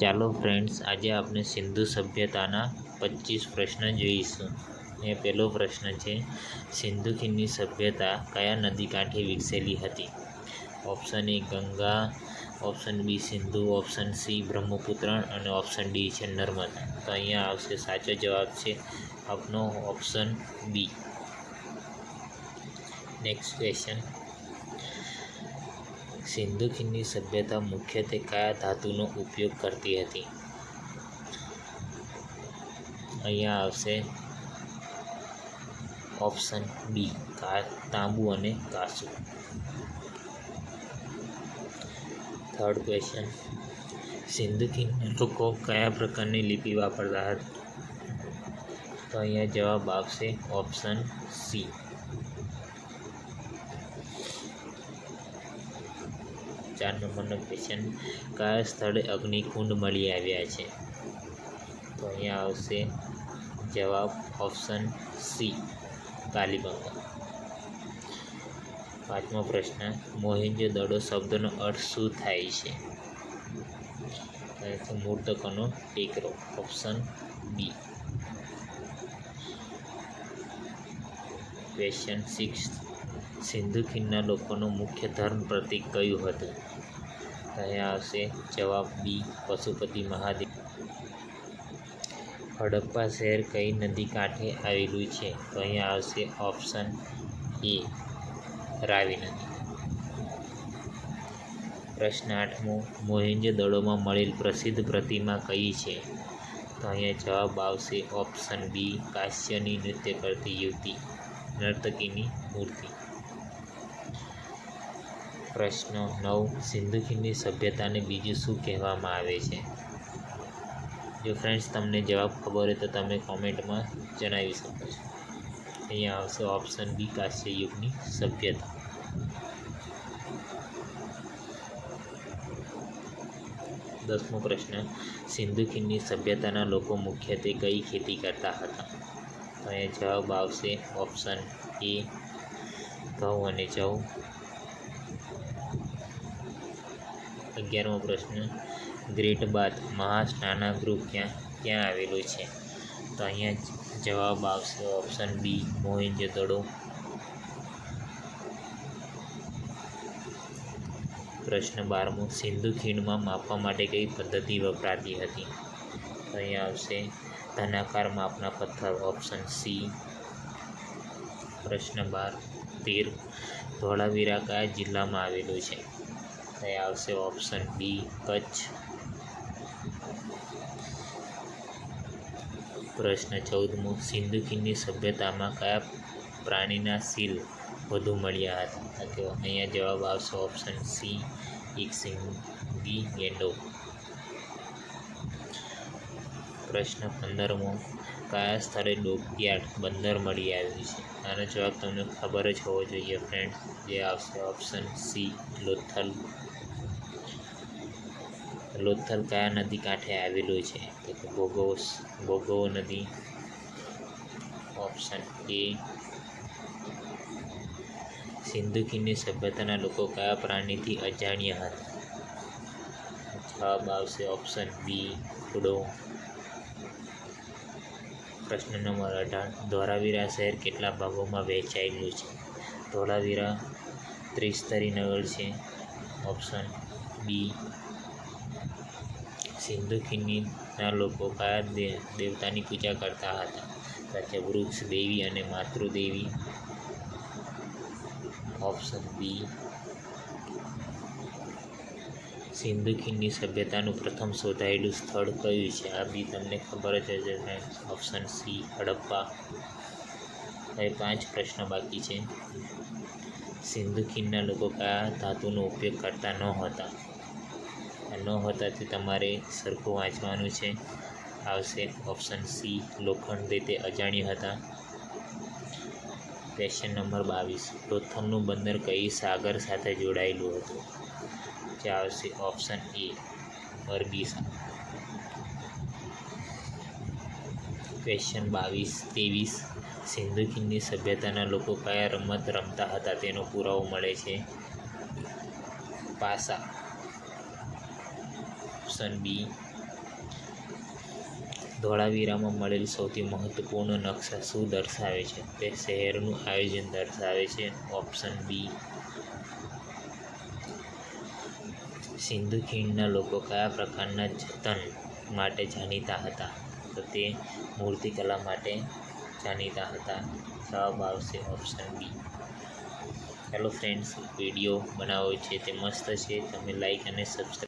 ચાલો ફ્રેન્ડ્સ, આજે આપણે સિંધુ સભ્યતાના પચીસ પ્રશ્ન જોઈશું. એ પહેલો પ્રશ્ન છે, સિંધુ ખીણની સભ્યતા કયા નદી કાંઠે વિકસેલી હતી? Option A Ganga, option B Sindhu, option C Brahmaputra અને ઓપ્શન ડી છે નર્મદા. તો અહીંયા આવશે સાચો જવાબ છે આપનો option B. Next question. Sindhu ખીણની સભ્યતા મુખ્યત્વે કયા ધાતુનો ઉપયોગ કરતી હતી? અહીંયા આવશે. ઓપ્શન બી તાંબુ અને કાસુ થર્ડ ક્વેશ્ચન. સિંધુ લોકો કયા પ્રકારની લિપિ વાપરતા હતા? તો અહીંયા જવાબ આવશે ઓપ્શન સી. ચાર નંબરનો ક્વેશ્ચન કયા સ્થળે અગ્નિકુંડ મળી આવ્યા છે? તો અહીંયા આવશે જવાબ ઓપ્શન સી કાલીબંગા. પાંચમો પ્રશ્ન મોહેન્જો દડો શબ્દનો અર્થ શું થાય છે? મૂર્તકોનો ટેકરો option B question six Sindhu ખીણના લોકોનું મુખ્ય ધર્મ પ્રતીક કયું હતું? અહીંયા આવશે જવાબ બી, પશુપતિ મહાદેવ. હડપ્પા શહેર કઈ નદી કાંઠે આવેલું છે? તો અહીંયા આવશે ઓપ્શન એ, રાવી નદી. પ્રશ્ન આઠમો મોહેંજો દડોમાં મળેલ પ્રસિદ્ધ પ્રતિમા કઈ છે? તો અહીંયા જવાબ આવશે ઓપ્શન બી, કાશ્યની નૃત્ય કરતી યુવતી, નર્તકીની મૂર્તિ. પ્રશ્ન નવ સિંધુ ખીણની સભ્યતાને બીજું શું કહેવામાં આવે છે? જો ફ્રેન્ડ્સ તમને જવાબ ખબર હોય તો તમે કોમેન્ટમાં જણાવી શકો છો. અહીંયા આવશે ઓપ્શન બી કાશ્ય યુગની સભ્યતા. દસમો પ્રશ્ન સિંધુ ખીણની સભ્યતાના લોકો મુખ્યત્વે કઈ ખેતી કરતા હતા? અહીંયા જવાબ આવશે ઓપ્શન એ ઘઉં અને જવ. અગિયારમો પ્રશ્ન, ગ્રેટ બાદ મહાસ્નાનાગૃહ ક્યાં ક્યાં આવેલું છે? તો અહીંયા જવાબ આવશે ઓપ્શન બી મોહેંજો-દડો પ્રશ્ન બારમો, સિંધુ ખીણમાં માપવા માટે કઈ પદ્ધતિ વપરાતી હતી? તો અહીંયા આવશે ધનાકાર માપના પથ્થર ઓપ્શન સી પ્રશ્ન બાર, તેર, ધોળાવીરા કયા જિલ્લામાં આવેલું છે? એ આવશે ઓપ્શન બી કચ્છ. પ્રશ્ન ચૌદમો સિંધુ ખીણની સભ્યતામાં કયા પ્રાણીના સીલ વધુ મળ્યા હતા? તો અહીંયા જવાબ આવશે ઓપ્શન સી એક સિંગી ગેંડો. પ્રશ્ન પંદરમો. કયા સ્થળે ડોકયાર્ડ બંદર મળી આવ્યું છે? આનો જવાબ તમને ખબર જ હોવો જોઈએ ફ્રેન્ડ જે આવશે ઓપ્શન સી, લોથલ. લોથલ કયા નદી કાંઠે આવેલું છે? તો કે ભોગોસ ભોગવો નદી. Option A. સિંધુ ખીણની સભ્યતાના લોકો કયા પ્રાણીથી અજાણ્યા હતા? જવાબ આવશે ઓપ્શન બી, ઘોડો. પ્રશ્ન નંબર અઢાર ધોળાવીરા શહેર કેટલા ભાગોમાં વહેંચાયેલું છે. ધોળાવીરા ત્રિસ્તરી નગર છે. ઓપ્શન બી સિંધુ ખીનીના લોકો કયા દેવતાની પૂજા કરતા હતા. તો વૃક્ષ દેવી અને માતૃદેવી. ઓપ્શન બી સિંધુ ખીણની સભ્યતાનું પ્રથમ શોધાયેલું સ્થળ કયું છે? આ બી તમને ખબર જ હશે ઓપ્શન સી હડપ્પા. હવે પાંચ પ્રશ્નો બાકી છે. સિંધુ ખીણના લોકો કયા ધાતુનો ઉપયોગ કરતા ન હતા ન હતા તે તમારે સરખું વાંચવાનું છે. આવશે ઓપ્શન સી લોખંડ રીતે અજાણ્યા હતા. ક્વેશ્ચન નંબર બાવીસ. લોથલનું બંદર કઈ સાગર સાથે જોડાયેલું હતું? જે આવશે ઓપ્શન એ અરબીસા ક્વેશ્ચન બાવીસ, ત્રેવીસ. સિંધુ ખીણની સભ્યતાના લોકો કયા રમત રમતા હતા? તેનો પુરાવો મળે છે. પાસા. ઓપ્શન બી ધોળાવીરામાં મળેલ સૌથી મહત્વપૂર્ણ નકશા શું દર્શાવે છે? તે શહેરનું આયોજન દર્શાવે છે. ઓપ્શન બી સિંધુ ખીણના લોકો કયા પ્રકારના જતન માટે જાણીતા હતા? તો તે મૂર્તિકલા માટે જાણીતા હતા. જવાબ આવશે option B hello friends video બનાવ્યો છે તે મસ્ત છે. તમે લાઈક અને સબસ્ક્રાઈબ